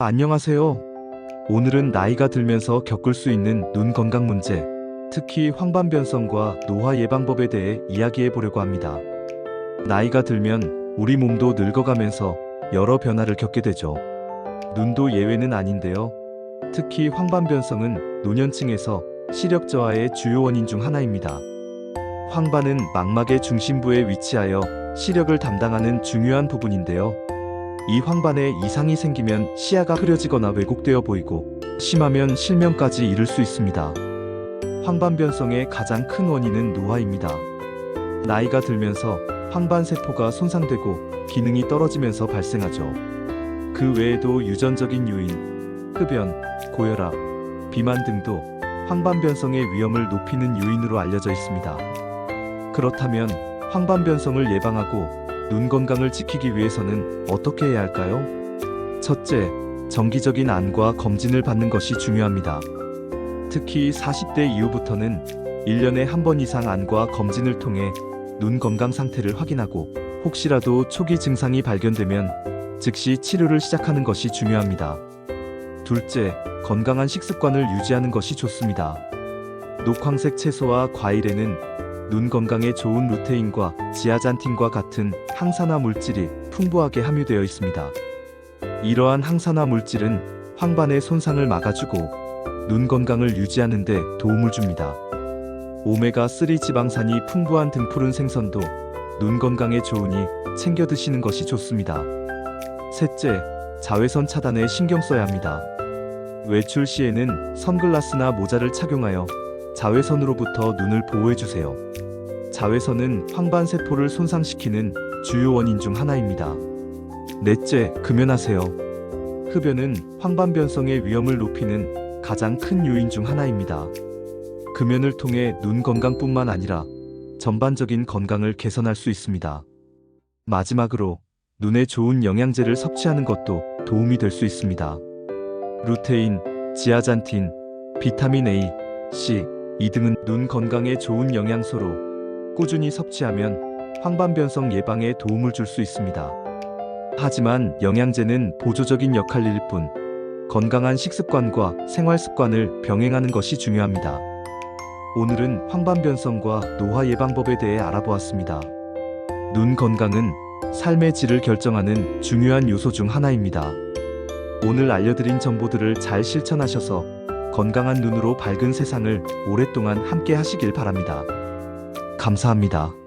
안녕하세요. 오늘은 나이가 들면서 겪을 수 있는 눈 건강 문제, 특히 황반 변성과 노화 예방법에 대해 이야기해 보려고 합니다. 나이가 들면 우리 몸도 늙어가면서 여러 변화를 겪게 되죠. 눈도 예외는 아닌데요. 특히 황반 변성은 노년층에서 시력 저하의 주요 원인 중 하나입니다. 황반은 망막의 중심부에 위치하여 시력을 담당하는 중요한 부분인데요. 이 황반에 이상이 생기면 시야가 흐려지거나 왜곡되어 보이고 심하면 실명까지 이를 수 있습니다. 황반 변성의 가장 큰 원인은 노화입니다. 나이가 들면서 황반 세포가 손상되고 기능이 떨어지면서 발생하죠. 그 외에도 유전적인 요인, 흡연, 고혈압, 비만 등도 황반 변성의 위험을 높이는 요인으로 알려져 있습니다. 그렇다면 황반 변성을 예방하고 눈 건강을 지키기 위해서는 어떻게 해야 할까요? 첫째, 정기적인 안과 검진을 받는 것이 중요합니다. 특히 40대 이후부터는 1년에 한 번 이상 안과 검진을 통해 눈 건강 상태를 확인하고 혹시라도 초기 증상이 발견되면 즉시 치료를 시작하는 것이 중요합니다. 둘째, 건강한 식습관을 유지하는 것이 좋습니다. 녹황색 채소와 과일에는 눈 건강에 좋은 루테인과 지아잔틴과 같은 항산화 물질이 풍부하게 함유되어 있습니다. 이러한 항산화 물질은 황반의 손상을 막아주고 눈 건강을 유지하는 데 도움을 줍니다. 오메가3 지방산이 풍부한 등푸른 생선도 눈 건강에 좋으니 챙겨 드시는 것이 좋습니다. 셋째, 자외선 차단에 신경 써야 합니다. 외출 시에는 선글라스나 모자를 착용하여 자외선으로부터 눈을 보호해 주세요. 자외선은 황반 세포를 손상시키는 주요 원인 중 하나입니다. 넷째, 금연하세요. 흡연은 황반변성의 위험을 높이는 가장 큰 요인 중 하나입니다. 금연을 통해 눈 건강뿐만 아니라 전반적인 건강을 개선할 수 있습니다. 마지막으로 눈에 좋은 영양제를 섭취하는 것도 도움이 될 수 있습니다. 루테인, 지아잔틴, 비타민 A, C, 이 등은 눈 건강에 좋은 영양소로 꾸준히 섭취하면 황반변성 예방에 도움을 줄 수 있습니다. 하지만 영양제는 보조적인 역할일 뿐 건강한 식습관과 생활 습관을 병행하는 것이 중요합니다. 오늘은 황반변성과 노화 예방법에 대해 알아보았습니다. 눈 건강은 삶의 질을 결정하는 중요한 요소 중 하나입니다. 오늘 알려드린 정보들을 잘 실천하셔서 건강한 눈으로 밝은 세상을 오랫동안 함께 하시길 바랍니다. 감사합니다.